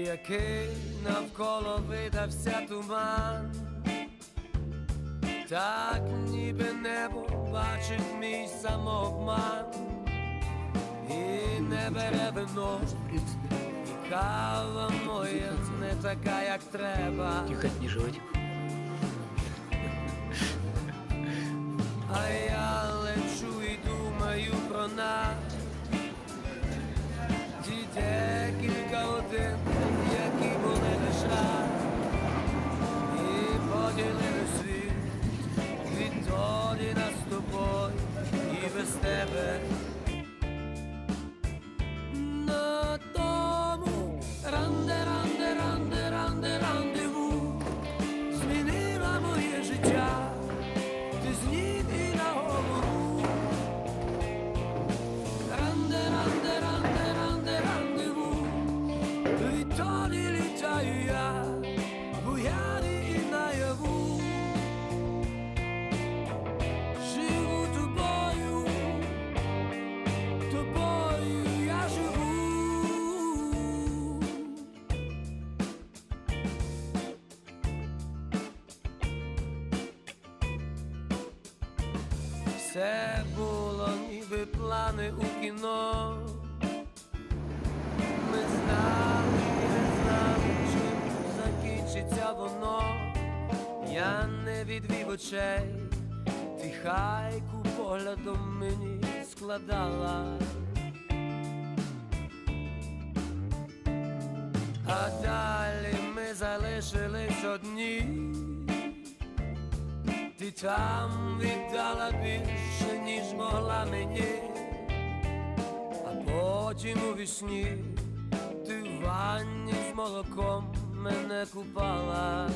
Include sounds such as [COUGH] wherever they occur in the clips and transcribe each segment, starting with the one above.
який навколо видався туман, так ніби небо бачить мій самообман, і не бере вино, і кава моя не така, як треба. Тихо, не жевать. А я лечу і думаю про нас Поділили світ Відтоді нас з тобою і без тебе На тому ранде, ранде, ранде, ранде, рандеву Змінила моє життя ти з на голову. Ранде, ранде, ранде, ранде, рандеву. Відтоді літаю я, Все було ніби плани у кіно. Ми знали, не знали, чим закінчиться воно. Я не відвів очей, ти хайку поглядом мені складала. А далі ми залишились одні. Ти там віддала більше, ніж могла мені, а потім у вісні ти в ванні з молоком мене купала.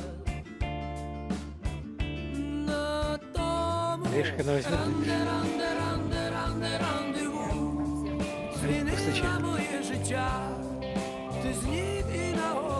На тому ранде, ранде, ранде, ранде, рандеву Змінила моє життя, ти з ніг і на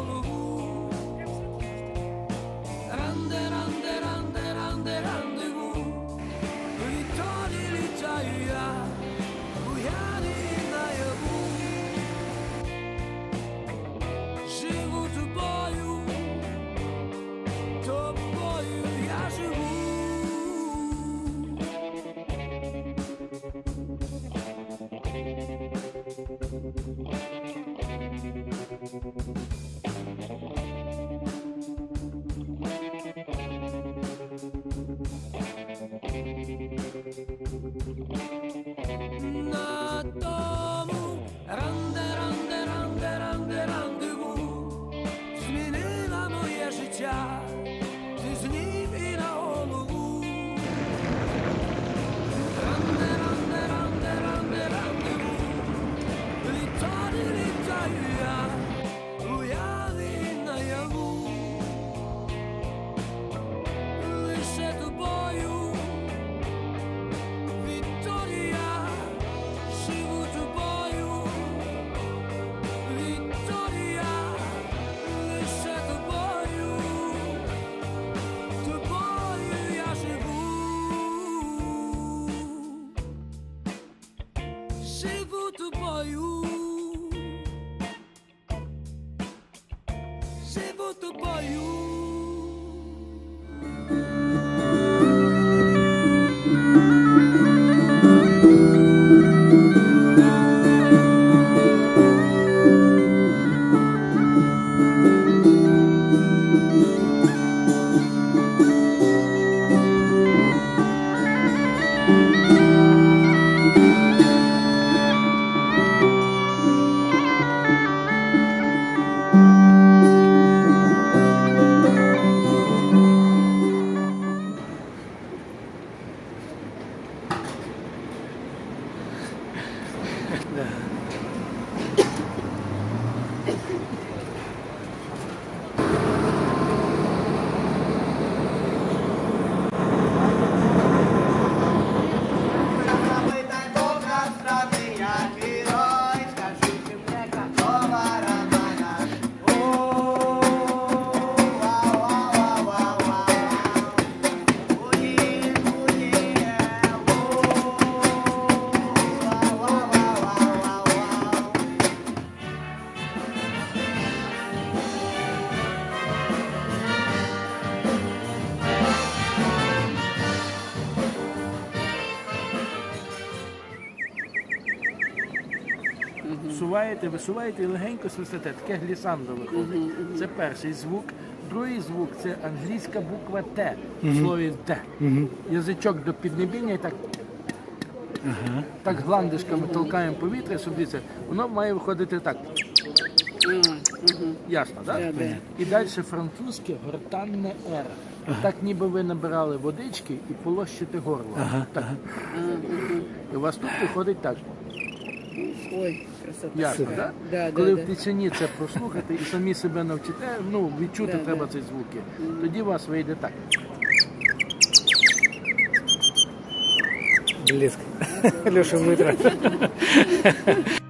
Відчуваєте, висуваєте і легенько свистите. Таке глісандо виходить. Це перший звук. Другий звук це англійська буква Т в слові Т. Язичок до піднебіння і так. Так гландишками толкаємо повітря, щоб дивіться, воно має виходити так. Ясно, так? Да, да. І далі французьке гортанне Р. Так ніби ви набирали водички і полощите горло. Так. І у вас тут виходить так. Ой, красота. Ярко. Да, да, Коли да. в тишині це прослухати і самі себе навчите, ну, відчути Да, треба да. ці звуки, тоді у вас вийде так. Блеск. [LAUGHS] Леша Мытра. [LAUGHS]